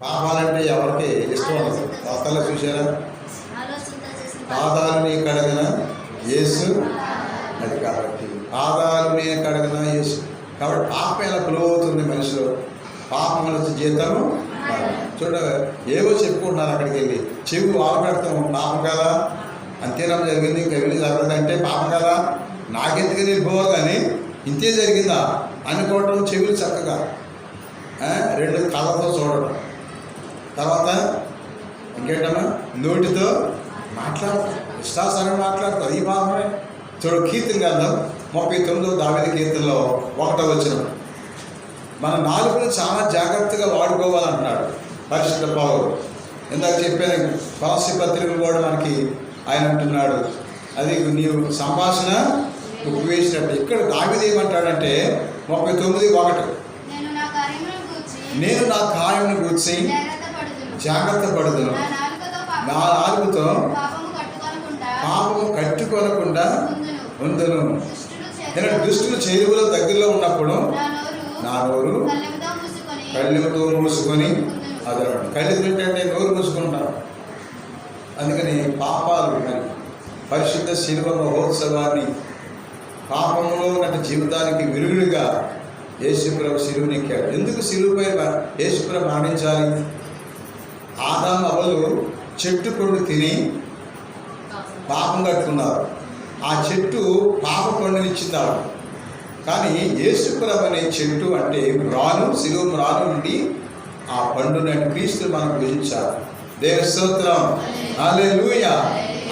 పాపాలంటే ఎవరికి ఇష్టం ఉండదు. వార్తల్లో చూసారా పాదాలని కడగన యేసు అది కాబట్టి. పాదాలని కడగన యేసు. కాబట్టి పాపం ఎలా ఉంది మనిషిలో? పాపం వచ్చి జీతము చూడ ఏవో చెప్పుకుంటున్నారు అక్కడికి వెళ్ళి. చెవి వాడపెడతాం పాపం కదా. అంతేనా జరిగింది ఇంకా వెళ్ళి జరగదంటే పాపం కదా. నాకెందుకు వెళ్ళిపోవాలి కానీ ఇంతే జరిగిందా? అనుకోవటం చెవులు చక్కగా రెండు కళ్ళతో చూడడం తర్వాత ఇంకేంటమ్మా? నోటితో మాట్లాడతాం. ఇష్టాసారం మాట్లాడతాం. ఈ భావమే. చూడు కీర్తన గ్రంథం ముప్పై తొమ్మిదో దావేది కీర్తనలో ఒకటో వచ్చిన మన నాలుగును చాలా జాగ్రత్తగా వాడుకోవాలంటున్నాడు పరిశుద్ధ పౌరు ఇందాక చెప్పాను పాలసీ పత్రికలు కూడా మనకి ఆయన అంటున్నాడు. అది నీవు సంభాషణ ఉపయోగించినట్టు ఇక్కడ దావిది ఏమంటాడంటే ముప్పై తొమ్మిది ఒకటి. నేను నా కార్యమును గురించి జాగ్రత్త పడుదును నా నాలుగుతో పాపము కట్టుకొనకుండా ఉందును. నేను దుష్టులు చేరువుల దగ్గరలో ఉన్నప్పుడు నా నోరు కళ్ళెముతో మూసుకొని. అదనమాట. కళ్ళు తింటే నోరు మూసుకుంటాను అందుకని పాపాలు కానీ పరిశుద్ధ శిలువ మహోత్సవాన్ని పాపంలో ఉన్న జీవితానికి విరుగుడుగా యేసుప్రభు శిలువనెక్కాడు. ఎందుకు శిలువుపై యేసుప్రభు మరణించాలి? ఆదాం అవలు చెట్టు పండు తిని పాపం కట్టుకున్నారు. ఆ చెట్టు పాప పండునిచ్చింది కానీ యేసుప్రభు అనే చెట్టు అంటే రాను శిలువు రాను నుండి ఆ పండుని క్రీస్తు మనం భుజించాలి దేవ స్తోత్రం. అలే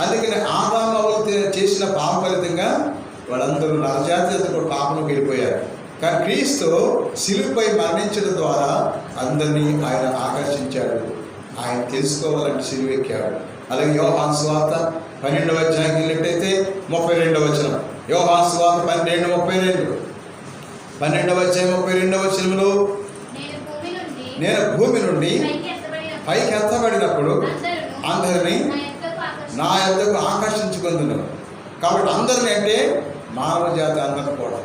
అందుకని ఆదామవులు చేసిన పాప ఫలితంగా వాళ్ళందరూ నరజాతీయత కూడా పాపంలోకి వెళ్ళిపోయారు. కానీ క్రీస్తు శిలువుపై మరణించడం ద్వారా అందరినీ ఆయన ఆకర్షించాడు. ఆయన తెలుసుకోవాలంటే సిలువ ఎక్కాడు. అలాగే యోహాన్ స్వార్త పన్నెండవ అధ్యాయం వెళ్ళినట్టయితే ముప్పై రెండవ వచనం. యోహాన్ స్వార్త పన్నెండు ముప్పై రెండు. పన్నెండవ అధ్యాయం ముప్పై రెండవ వచనంలో నేను భూమి నుండి పైకి ఎత్తబడినప్పుడు అందరును నా యొద్దకు ఆకర్షించుకుందును. కాబట్టి అందరిని అంటే మానవ జాతి అందరిని కూడా.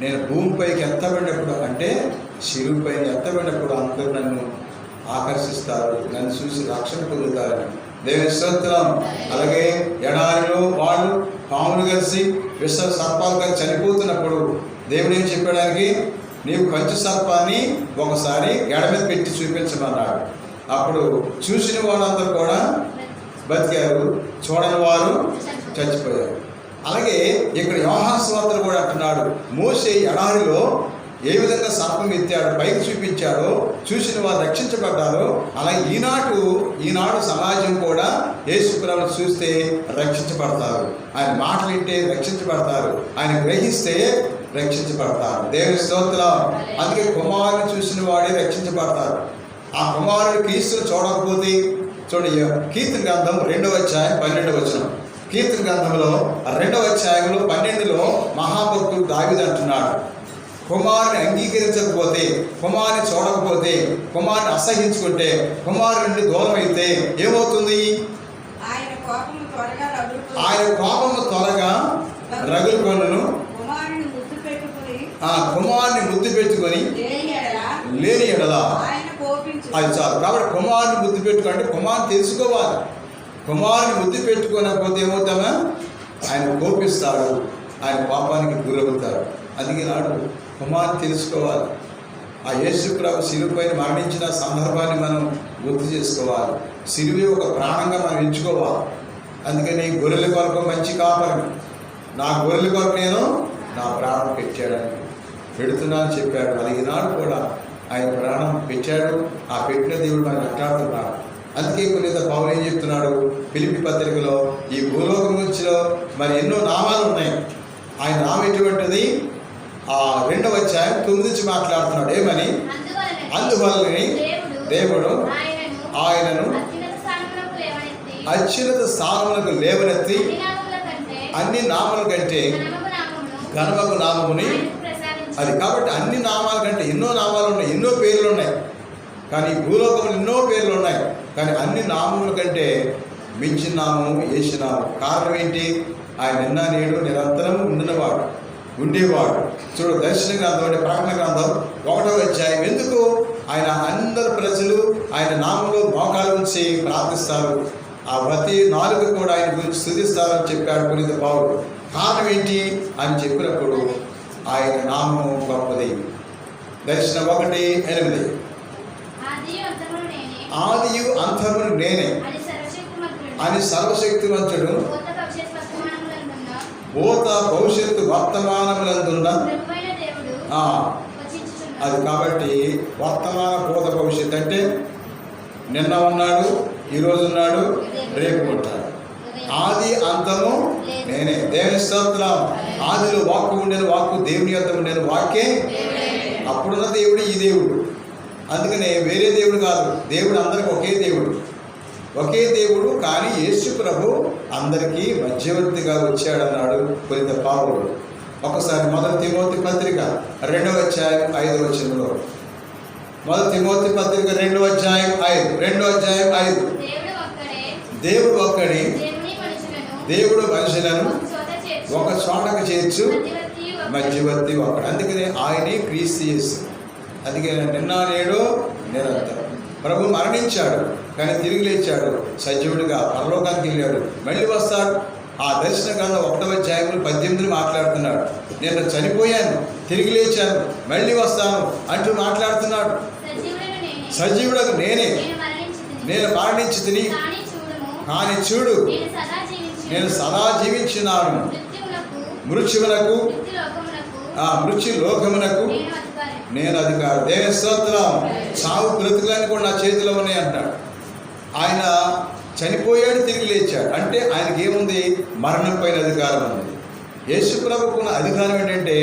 నేను భూమిపైకి ఎత్తబడినప్పుడు అంటే శిలువుపైన ఎత్తబడినప్పుడు అందరూ నన్ను ఆకర్షిస్తారు. నన్ను చూసి రక్షణ పొందుతారని దేవుని స్తోత్రం అలాగే ఎడారిలో వాళ్ళు పాములు కలిసి విష సర్పాలు కలిసి చనిపోతున్నప్పుడు దేవుడు ఏం చెప్పడానికి నీవు కంచు సర్పాన్ని ఒకసారి ఎడ మీద పెట్టి చూపించమన్నాడు. అప్పుడు చూసిన వాళ్ళందరూ కూడా బతికారు. చూడని వారు చచ్చిపోయారు. అలాగే ఇక్కడ వ్యవహార స్వార్థలు కూడా అంటున్నాడు. మోసే ఎడారిలో ఏ విధంగా సర్పం ఎత్తాడు పైకి చూపించాడో చూసిన వారు రక్షించబడ్డారో అలాగే ఈనాడు ఈనాడు సమాజం కూడా యేసుప్రభుని చూస్తే రక్షించబడతారు. ఆయన మాటలు వింటే రక్షించబడతారు. ఆయన గ్రహిస్తే రక్షించబడతారు. దేవుని స్తోత్రం. అందుకే కుమారుని చూసిన వాడే రక్షించబడతారు ఆ కుమారుడు క్రీస్తుని చూడకపోతే చూడండి కీర్తన గ్రంథం రెండవ అధ్యాయం పన్నెండవ వచనం. కీర్తన గ్రంథంలో రెండవ అధ్యాయంలో పన్నెండులో మహాభక్తుడు దావిది అంటున్నాడు. కుమారుని అంగీకరించకపోతే కుమారుని చూడకపోతే కుమారుని అసహించుకుంటే కుమారుని నుండి దూరం అయితే ఏమవుతుంది? ఆయన కోపము త్వరగా రగులుకొనును. కుమారుని ముద్దు పెట్టుకుని ఆ కుమారుని ముద్దు పెట్టుకొని లేని ఎడల అది చాలు. కాబట్టి కుమారుని ముద్దు పెట్టుకుంటే కుమారుని తెలుసుకోవాలి. కుమారుని ముద్దు పెట్టుకోకపోతే ఏమవుతామా? ఆయన కోపిస్తాడు. ఆయన పాపానికి గురవుతారు. అందుకే నాడు కుమార్ తెలుసుకోవాలి. ఆ యేసుప్రభు శిలువుపైన మరణించిన సందర్భాన్ని మనం గుర్తు చేసుకోవాలి. శిలువే ఒక ప్రాణంగా మనం ఎంచుకోవాలి. అందుకని గొర్రెల కొరకు మంచి కాపరిని. నా గొర్రెల కొరకు నేను నా ప్రాణం పెట్టాడని పెడుతున్నాను చెప్పాడు. అది నాడు కూడా ఆయన ప్రాణం పెట్టాడు ఆ పెట్టిన దేవుడు మనకు అట్లాడుతున్నాడు. అందుకే కొన్ని పౌలు ఏం చెప్తున్నాడు? పిలిపి పత్రికలో ఈ భూలోకం గురించిలో మరి ఎన్నో నామాలు ఉన్నాయి. ఆయన నామం ఎటువంటిది? ఆ రెండవ అధ్యాయం తొమ్మిది నుంచి మాట్లాడుతున్నాడు. ఏమని? అందువలన అందువలనని దేవుడు ఆయనను అత్యున్నత స్థానములకు లేవనెత్తి అన్ని నామల కంటే ఘనమగు నామమును. అది కాబట్టి అన్ని నామాల కంటే ఎన్నో నామాలు ఉన్నాయి ఎన్నో పేర్లు ఉన్నాయి. కానీ ఈ భూలోకంలో ఎన్నో పేర్లు ఉన్నాయి. కానీ అన్ని నామముల కంటే మించిన నామము యేసు నామం కారణం ఏంటి? ఆయన నిన్న నేడు నిరంతరం ఉండినవాడు ఉండేవాడు. చూడు దర్శన గ్రంథం అంటే ప్రకటన గ్రంథం ఒకటో అధ్యాయం. ఎందుకు? ఆయన అందరు ప్రజలు ఆయన నామంలో మోకాలు ఉంచి ప్రార్థిస్తారు. ఆ ప్రతి నాలుగు కూడా ఆయన గురించి స్థుతిస్తారని చెప్పాడు పునీత పౌరుడు కారణం ఏంటి అని చెప్పినప్పుడు ఆయన నామము గొప్పది. దర్శనం ఒకటి ఎనిమిది. ఆది అంతమును నేనే. ఆదియు అంతమును నేనే. అని సర్వశక్తివంతుడు భూత భవిష్యత్తు వర్తమానములందున్న వచించుచున్నాడు. అది కాబట్టి వర్తమాన భూత భవిష్యత్తు అంటే నిన్న ఉన్నాడు ఈరోజు ఉన్నాడు రేపు ఉంటాడు. ఆది అంతము నేనే. దేవుని స్తోత్రం. ఆదిలో వాక్కు ఉండేది వాక్కు దేవుని యొక్క ఉండేది వాక్కే అప్పుడున్న దేవుడు ఈ దేవుడు. అందుకనే వేరే దేవుడు కాదు. దేవుడు అందరికి ఒకే దేవుడు. ఒకే దేవుడు కానీ యేసు ప్రభు అందరికీ మధ్యవర్తిగా వచ్చాడన్నాడు కొరింత పావుడు ఒకసారి మొదటి తిమోతి పత్రిక రెండవ అధ్యాయం ఐదవ వచనంలో. మొదటి తిమోతి పత్రిక రెండవ అధ్యాయం ఐదు రెండవ అధ్యాయం ఐదు. దేవుడు ఒక్కడే. దేవుడు మనుషులను ఒక చోటకు చేర్చు. మధ్యవర్తి ఒకడు అందుకనే ఆయనే క్రీస్తు యేసు. అందుకే నిన్న నేడు నిరంతరం. ప్రభు మరణించాడు. కానీ తిరిగి లేచాడు. సజీవుడిగా పరలోకానికి వెళ్ళాడు. మళ్ళీ వస్తాడు. ఆ దర్శన గ్రంథం ఒకటవ అధ్యాయంలో పద్దెనిమిది మాట్లాడుతున్నాడు. నేను చనిపోయాను. తిరిగి లేచాను. మళ్ళీ వస్తాను అంటూ మాట్లాడుతున్నాడు. నేనే సజీవుడకు నేనే. నేను మరణించి తిని. కానీ చూడు. నేను సదా జీవించున్నాను. జీవించినాను మృత్యువులకు ఆ మృత్యు లోకమునకు. నేను అధికారి. నేను అది కాదు దేని స్తోత్రం? సాగు బ్రతుకులని కూడా నా చేతిలో ఉన్నాయి అంటాడు. ఆయన చనిపోయాడు తిరిగి లేచాడు. అంటే ఆయనకి ఏముంది మరణం పైన అధికారం ఉంది. యేసుప్రభుకున్న అధికారం ఏంటంటే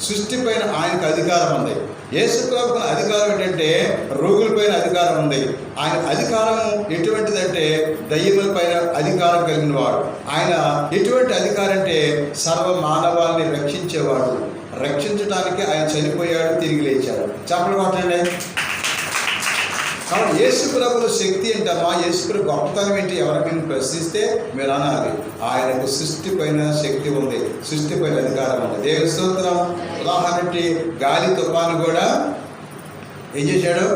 సృష్టి పైన ఆయనకు అధికారం ఉంది. యేసుప్రభుకున్న అధికారం ఏంటంటే రోగులపైన అధికారం ఉంది. ఆయన అధికారం ఎటువంటిదంటే దయ్యముల పైన అధికారం కలిగిన వాడు. ఆయన ఎటువంటి అధికారం అంటే సర్వ మానవాల్ని రక్షించేవాడు. రక్షించడానికి ఆయన చనిపోయాడు తిరిగి లేచాడు. చెప్పలు కొట్టండి కాబట్టి యేసుప్రభుల శక్తి ఏంటమ్మా? యేసుప్రభు గొప్పతనం ఏంటి? ఎవరికైనా ప్రశ్నిస్తే మీరు అనాలి. ఆయనకు సృష్టి పైన శక్తి ఉంది. సృష్టి పైన అధికారం ఉంది. దేవుని స్తోత్రం. ఉదాహరణకి గాలి తుఫాను కూడా ఏం చేశాడు?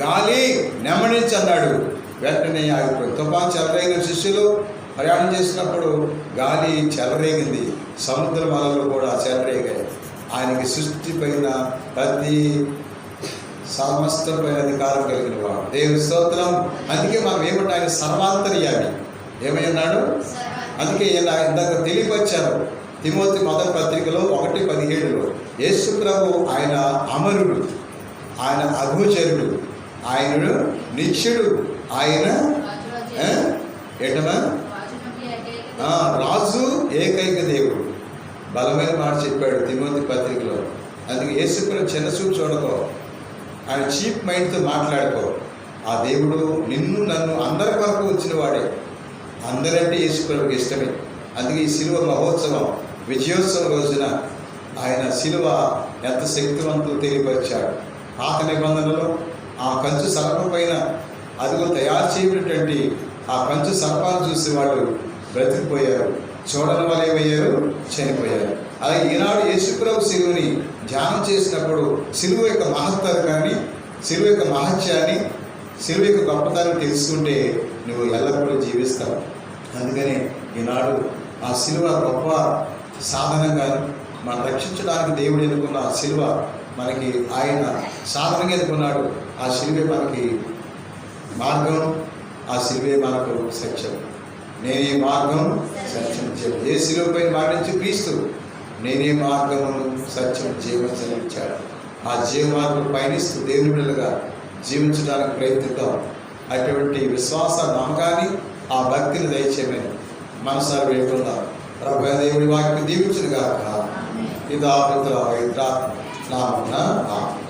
గాలి నెమ్మడించి అన్నాడు. వెంటనే ఆగిపోయి తుఫాన్ చెలరేగిన శిష్యులు ప్రయాణం చేసినప్పుడు గాలి చెలరేగింది. సముద్ర మలలు కూడా చెలరేగాయి. ఆయనకి సృష్టి పైన ప్రతి సమస్తపైన అధికారం కలిగిన వాడు. దేవుని స్తోత్రం. అందుకే మనం ఏమంటే ఆయన సర్వాంతర్యామి. ఏమై ఉన్నాడు అందుకే ఇలా ఇందాక తెలియపరిచారు. తిమోతి మొదటి పత్రికలో ఒకటి పదిహేడులో యేసు ప్రభు ఆయన అమరుడు ఆయన అగోచరుడు ఆయనను నిత్యుడు ఆయన ఏటనా రాజు ఏకైక దేవుడు. బలమైన మాట చెప్పాడు తిమోతి పత్రికలో. అందుకే యేసు ప్రభు చిన్న చూపు చూడకో. ఆయన చీప్ మైండ్తో మాట్లాడుకో ఆ దేవుడు నిన్ను నన్ను అందరి కొరకు వచ్చిన వాడే అందరంటే యేసు ఇష్టమే. అందుకే ఈ శిలువ మహోత్సవం విజయోత్సవం రోజున ఆయన శిలువ ఎంత శక్తివంతులు తెలియపరిచాడు. పాత నిబంధనలో ఆ కంచు సర్పం పైన అదిగో తయారు చేయబడినటువంటి ఆ కంచు సర్పాన్ని చూసి వాళ్ళు బ్రతికిపోయారు. చూడని వాళ్ళు ఏమయ్యారు? చనిపోయారు. అలాగే ఈనాడు యేసుప్రభు శివుని ధ్యానం చేసినప్పుడు శిలువ యొక్క మహత్తరాన్ని శిలువ యొక్క మహత్యాన్ని శిలువ యొక్క గొప్పతనాన్ని తెలుసుకుంటే నువ్వు ఎల్లప్పుడూ జీవిస్తావు. అందుకని ఈనాడు ఆ శిలువ గొప్ప సాధనంగా మనం రక్షించడానికి దేవుడు ఎన్నుకున్న ఆ శిలువ మనకి ఆయన సాధనంగా ఎన్నుకున్నాడు. ఆ శిలువే మనకి మార్గం ఆ శిలువే మనకు సత్యం ఈ మార్గం సత్యం ఏ శిలువపై మరణించి క్రీస్తు నేనే మార్గమును సత్యం జీవం ఆ జీవ మార్గం పయనిస్తూ దేవుని బిడ్డలుగా జీవించడానికి ప్రయత్నిద్దాం. అటువంటి విశ్వాస నమ్మకాన్ని ఆ భక్తిని దయచేయమని మనసారి వేడుకుందాం. ప్రభు దేవుడి వాక్యం దీవించును గాక ఇదా ఇద్రా నామమున ఆమేన్.